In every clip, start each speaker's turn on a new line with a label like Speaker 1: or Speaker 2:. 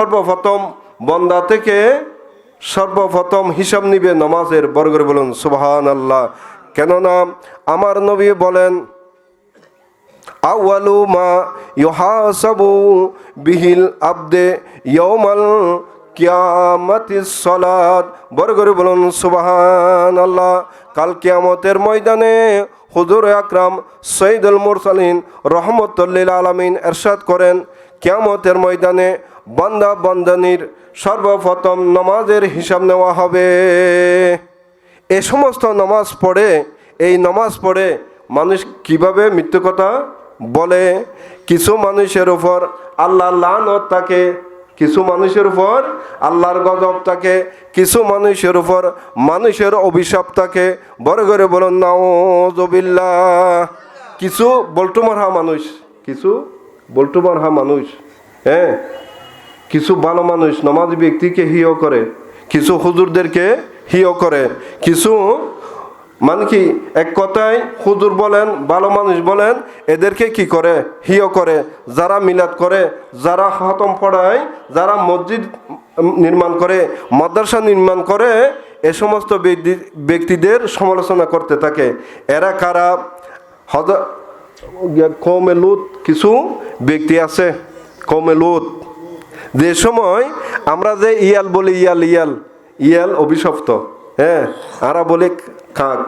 Speaker 1: সর্বপ্রথম বন্দা থেকে সর্বপ্রথম হিসাব নিবে নমাজের বর্গরে বলুন সুবহান আল্লাহ কেননা আমার নবী বলেন, আউয়ালু মা ইউহাসাবু বিহিল আবদে ইয়াউমাল কিয়ামাতিস সালাত। বর্গরে বলুন সুবহান আল্লাহ কাল কিয়ামতের ময়দানে হুজুর আকরাম সৈদুল মুরসালিন রহমতুল্লিল আলমিন এরশাদ করেন, কিয়ামতের ময়দানে বান্দা বন্দানির সর্বপ্রথম নমাজের হিসাব নেওয়া হবে। এ সমস্ত নামাজ পড়ে, এই নামাজ পড়ে মানুষ কীভাবে মৃত্যু কথা বলে? কিছু মানুষের উপর আল্লাহ লানত থাকে, কিছু মানুষের উপর আল্লাহর গজব থাকে, কিছু মানুষের উপর মানুষের অভিশাপ থাকে। বড় করে বলুন নাওজবিল্লা কিছু বল্টু মারহা মানুষ, কিছু বল্টু মারহা মানুষ হ্যাঁ? কিছু ভালো মানুষ নমাজ ব্যক্তিকে হিও করে, কিছু হুজুরদেরকে হিও করে, কিছু মানে কি, এক কথায় হুজুর বলেন, ভালো মানুষ বলেন, এদেরকে কি করে? হিও করে, যারা মিলাদ করে, যারা হতম পড়ায়, যারা মসজিদ নির্মাণ করে, মাদ্রাসা নির্মাণ করে, এ সমস্ত ব্যক্তি- ব্যক্তিদের সমালোচনা করতে থাকে। এরা কারা? হজ কমে লুত কিছু ব্যক্তি আছে। কমে লুত। যে সময় আমরা যে ইয়াল বলি ইয়াল ইয়াল ইয়াল অভিশপ্ত হ্যাঁ? আরা বলি খাক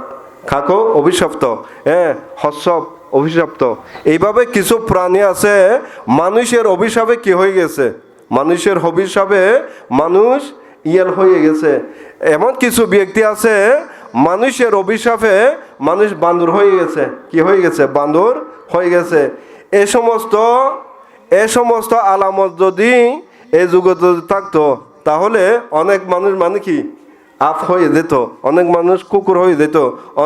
Speaker 1: খাকো অভিশপ্ত হ্যাঁ? হস্যপ অভিশপ্ত। এইভাবে কিছু প্রাণী আছে, মানুষের অভিশাপে কি হয়ে গেছে? মানুষের অভিশাপে মানুষ ইয়াল হয়ে গেছে। এমন কিছু ব্যক্তি আছে, মানুষের অভিশাপে মানুষ বান্দর হয়ে গেছে। কি হয়ে গেছে? বান্দর হয়ে গেছে। এ সমস্ত এ সমস্ত আলামত যদি এই যুগে যদি থাকতো, তাহলে অনেক মানুষ মানে কি? আপ হয়ে যেত, অনেক মানুষ কুকুর হয়ে যেত,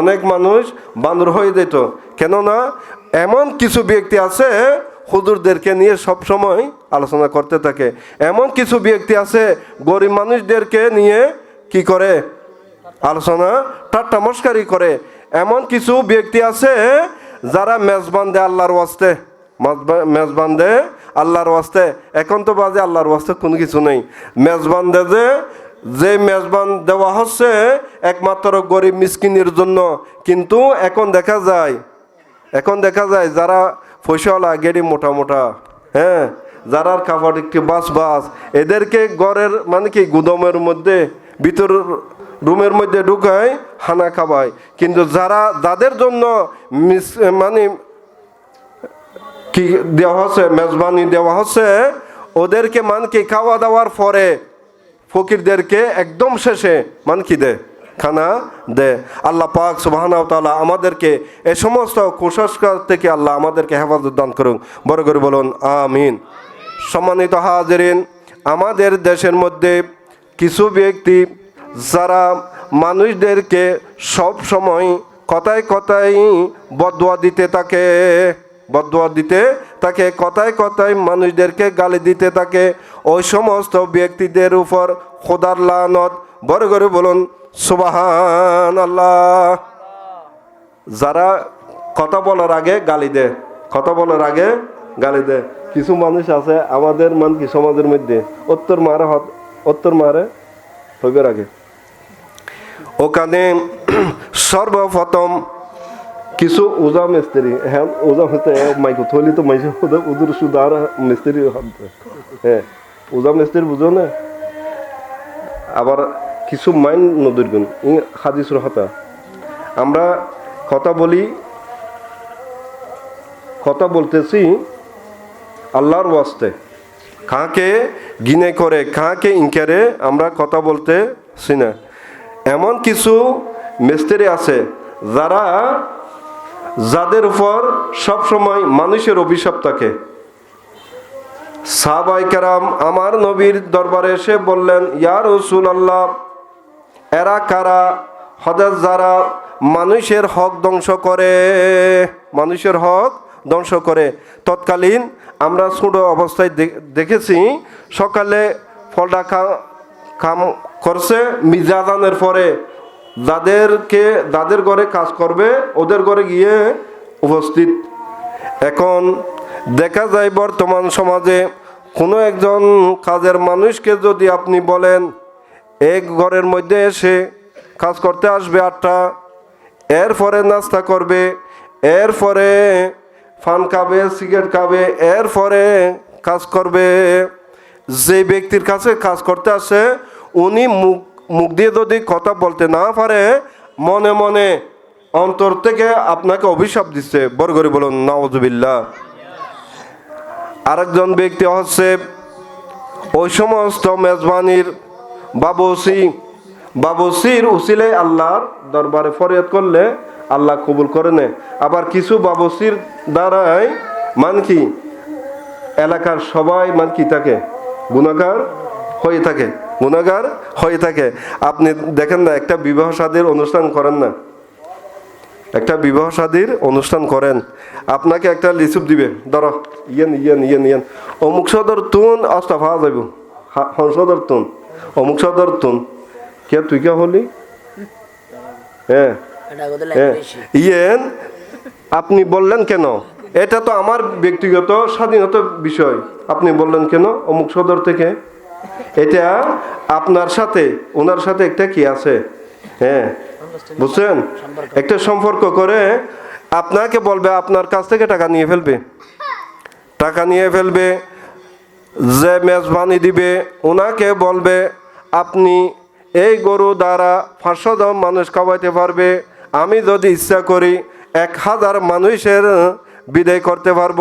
Speaker 1: অনেক মানুষ বান্দর হয়ে যেত। কেননা, এমন কিছু ব্যক্তি আছে, হুজুরদেরকে নিয়ে সব সময় আলোচনা করতে থাকে। এমন কিছু ব্যক্তি আছে, গরিব মানুষদেরকে নিয়ে কি করে? আলোচনা ঠাট্টা মস্কারি করে। এমন কিছু ব্যক্তি আছে, যারা মেজবান দেয় আল্লাহর ওয়াস্তে। মাজবা- মেজবান দে আল্লাহর ওয়াস্তে। এখন তো বাজে আল্লাহর ওয়াস্তে কোনো কিছু নেই। মেজবান দে যে যে মেজবান দেওয়া হচ্ছে একমাত্র গরিব মিসকিনের জন্য। কিন্তু এখন দেখা যায়, এখন দেখা যায় যারা পয়সাওয়ালা গেড়ি মোটা মোটা হ্যাঁ যারা কাপড় একটু বাস বাস, এদেরকে ঘরের মানে কি গুদমের মধ্যে, ভিতর রুমের মধ্যে ঢুকায়, হানা খাবায় কিন্তু যারা, যাদের জন্য মিস মানে কি দেওয়া হচ্ছে? মেজবানি দেওয়া হচ্ছে। ওদেরকে মান কি খাওয়া দাওয়ার পরে ফকিরদেরকে একদম শেষে মান কি দে, খানা দে। আল্লাহ পাক সুবাহানাও তাআলা আমাদেরকে এ সমস্ত কুসংস্কার থেকে আল্লাহ আমাদেরকে হেফাজত দান করুন। বড় করে বলুন, আমিন। সম্মানিত হাজরিন, আমাদের দেশের মধ্যে কিছু ব্যক্তি যারা মানুষদেরকে সব সময় কথায় কথায় বদোয়া দিতে থাকে। বদোয়া দিতে, তাকে কথায় কথায় মানুষদেরকে গালি দিতে থাকে ওই সমস্ত ব্যক্তিদের উপর খোদার লানত, বড় করে বলুন সুবাহান আল্লাহ যারা কথা বলার আগে গালি দেয়, কথা বলার আগে গালি দেয়। কিছু মানুষ আছে আমাদের মান কি সমাজের মধ্যে? উত্তর মারে উত্তর মারে হইবার আগে। ওখানে সর্বপ্রথম কিছু ওজা মিস্ত্রি হ্যাঁ ওজা হতে মাইকো থলি তো মাইসে উদুর সুদার মিস্ত্রি হ্যাঁ ওজা মিস্ত্রি বুঝো না আবার কিছু মাইন নদীর গুণ ই হাদিসুর হতা আমরা কথা বলি কথা বলতেছি আল্লাহর ওয়াস্তে কাকে গিনে করে কাকে ইনকারে আমরা কথা বলতেছি না এমন কিছু মিস্ত্রি আছে যারা যাদের উপর সব সময় মানুষের অভিশাপ থাকে। সাহাবাই কারাম আমার নবীর দরবারে এসে বললেন, ইয়া রসুল আল্লাহ এরা কারা? হদের যারা মানুষের হক ধ্বংস করে, মানুষের হক ধ্বংস করে। তৎকালীন আমরা ছোট অবস্থায় দেখেছি, সকালে ফলটা কাম করছে মিজাদানের পরে যাদেরকে যাদের ঘরে কাজ করবে, ওদের ঘরে গিয়ে উপস্থিত। এখন দেখা যায় বর্তমান সমাজে কোনো একজন কাজের মানুষকে যদি আপনি বলেন, এক ঘরের মধ্যে এসে কাজ করতে আসবে আটটা, এরপরে নাস্তা করবে, এরপরে ফান খাবে, সিগারেট খাবে, এরপরে কাজ করবে, যে ব্যক্তির কাছে কাজ করতে আসে, উনি মুখ মুখ দিয়ে যদি কথা বলতে না পারে, মনে মনে অন্তর থেকে আপনাকে অভিশাপ দিচ্ছে। বরগরি বলুন নওয়াজবিল্লা আরেকজন ব্যক্তি হচ্ছে ওই সমস্ত মেজবানির বাবসি বাবসির উসিলে আল্লাহর দরবারে ফরিয়াদ করলে আল্লাহ কবুল করে নেয়। আবার কিছু বাবসির দ্বারাই মান কি? এলাকার সবাই মান কি থাকে? গুণাগার হয়ে থাকে। গুণাগার হয়ে থাকে। আপনি দেখেন না একটা বিবাহ সাদীর অনুষ্ঠান করেন না। একটা বিবাহ শাদীর অনুষ্ঠান করেন। আপনাকে একটা লিচুপ দিবে। ধরো ইয়েন ইয়েন ইয়েন ইয়েন। অমুক সদর তুন অস্তা পাওয়া যাইব সদর তুন। অমুক সদর তুন। কে তুই কে হলি? হ্যাঁ হ্যাঁ ইয়েন আপনি বললেন কেন? এটা তো আমার ব্যক্তিগত স্বাধীনতা বিষয়। আপনি বললেন কেন? অমুক সদর থেকে এটা আপনার সাথে, ওনার সাথে একটা কি আছে? হ্যাঁ বুঝছেন? একটা সম্পর্ক করে আপনাকে বলবে, আপনার কাছ থেকে টাকা নিয়ে ফেলবে। টাকা নিয়ে ফেলবে, যে মেজবানি দিবে, ওনাকে বলবে, আপনি এই গরু দ্বারা পাঁচশো জন মানুষ খাওয়াইতে পারবে, আমি যদি ইচ্ছা করি এক হাজার মানুষের বিদায় করতে পারব।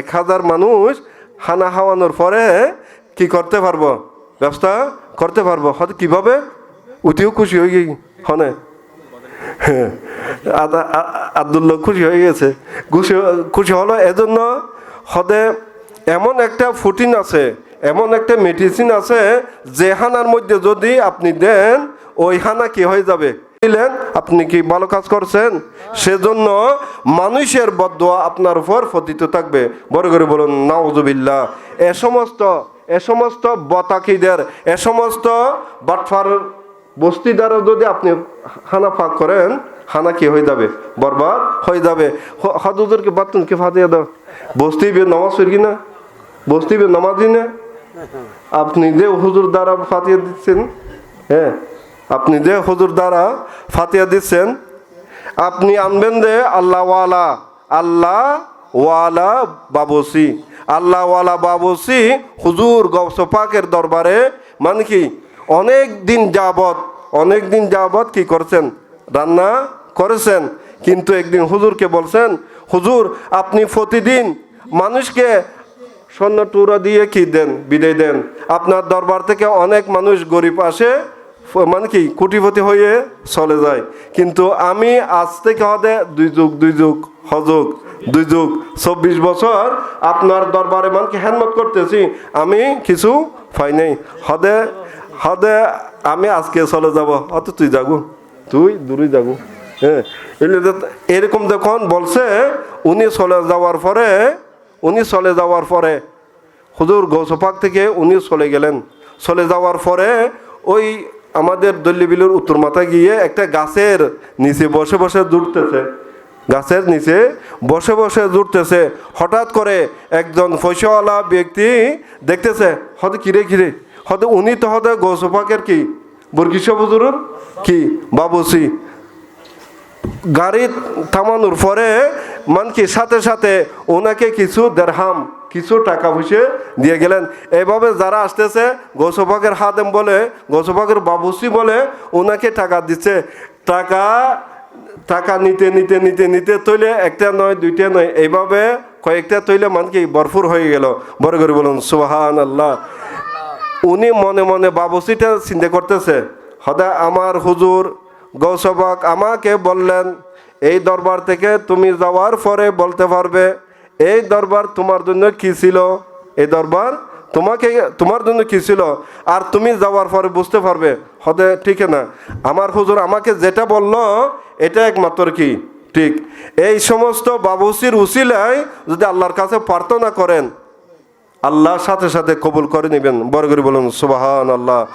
Speaker 1: এক হাজার মানুষ হানা হাওয়ানোর পরে কি করতে পারব? ব্যবস্থা করতে পারব। হয়তো কীভাবে? অতিও খুশি হয়ে গেই, হনে? আব্দুল্লাহ খুশি হয়ে গেছে। খুশি খুশি হলো এজন্য হদে এমন একটা ফুটিন আছে, এমন একটা মেডিসিন আছে, যে হানার মধ্যে যদি আপনি দেন, ওই হানা কি হয়ে যাবে? দিলেন, আপনি কি ভালো কাজ করছেন? সেজন্য মানুষের বদোয়া আপনার উপর পতিত থাকবে। বড় করে বলুন, নাউজুবিল্লাহ। এ সমস্ত এ সমস্ত বতাকিদের, এ সমস্ত বাটফার বস্তি দ্বারা যদি আপনি হানা ফাঁক করেন, হানা কি হয়ে যাবে? বরবাদ হয়ে যাবে। হাদুদেরকে বাতুন কে ফাটিয়ে দাও। বস্তি বে নামাজ পড়ি না বস্তি বে নামাজি না। আপনি যে হুজুর দ্বারা ফাটিয়ে দিচ্ছেন হ্যাঁ আপনি যে হুজুর দ্বারা ফাতিয়া দিচ্ছেন, আপনি আনবেন যে আল্লাহওয়ালা, আল্লাহ ওয়ালা বাবসি। আল্লাহ ওয়ালা বাবসি হুজুর গৌস দরবারে মানে কি, অনেক দিন যাবত অনেক দিন যাবত কি করছেন? রান্না করেছেন। কিন্তু একদিন হুজুরকে বলছেন, হুজুর, আপনি প্রতিদিন মানুষকে স্বর্ণ টুরা দিয়ে কি দেন? বিদায় দেন। আপনার দরবার থেকে অনেক মানুষ গরিব আসে মানে কি, কোটিপতি হয়ে চলে যায়। কিন্তু আমি আজ থেকে হদে দুই যুগ দুই যুগ, হযুগ, দুই যুগ, চব্বিশ বছর আপনার দরবারে মানে কি করতেছি, আমি কিছু পাই নাই। হদে হদে আমি আজকে চলে যাব। অত তুই যাগু তুই দূরে যাগু হ্যাঁ এরকম যখন বলছে, উনি চলে যাওয়ার পরে, উনি চলে যাওয়ার পরে, হুজুর গৌসপাক থেকে উনি চলে গেলেন। চলে যাওয়ার পরে ওই আমাদের দল্লিবিলুর উত্তর মাথায় গিয়ে একটা গাছের নিচে বসে বসে জুড়তেছে। গাছের নিচে বসে বসে জুড়তেছে। হঠাৎ করে একজন পয়সাওয়ালা ব্যক্তি দেখতেছে হয়তো কিরে কিরে? হয়তো উনি তো হয়তো গৌসপাকের কি? বর্গিস কি? বাবুসি। গাড়ি থামানোর পরে মান কি সাথে সাথে ওনাকে কিছু দেড়হাম, কিছু টাকা পয়সা দিয়ে গেলেন। এভাবে যারা আসতেছে গৌসভাগের হাতেম বলে গৌসভাগের বাবুসি বলে, ওনাকে টাকা দিচ্ছে। টাকা টাকা নিতে নিতে নিতে নিতে তৈলে একটা নয়, দুইটা নয়, এইভাবে কয়েকটা তৈলে মান কি ভরপুর হয়ে গেল। বড় করে বলুন সুহান আল্লাহ উনি মনে মনে বাবুসিটা চিন্তা করতেছে, হদা আমার হুজুর গৌসবাক আমাকে বললেন এই দরবার থেকে তুমি যাওয়ার পরে বলতে পারবে, এই দরবার তোমার জন্য কি ছিল? এই দরবার তোমাকে, তোমার জন্য কি ছিল? আর তুমি যাওয়ার পরে বুঝতে পারবে, হদে, ঠিক না। আমার হুজুর আমাকে যেটা বলল, এটা একমাত্র কি? ঠিক। এই সমস্ত বাবুসির উসিলায় যদি আল্লাহর কাছে প্রার্থনা করেন, আল্লাহ সাথে সাথে কবুল করে নেবেন। বরগরি বলুন সুবাহান আল্লাহ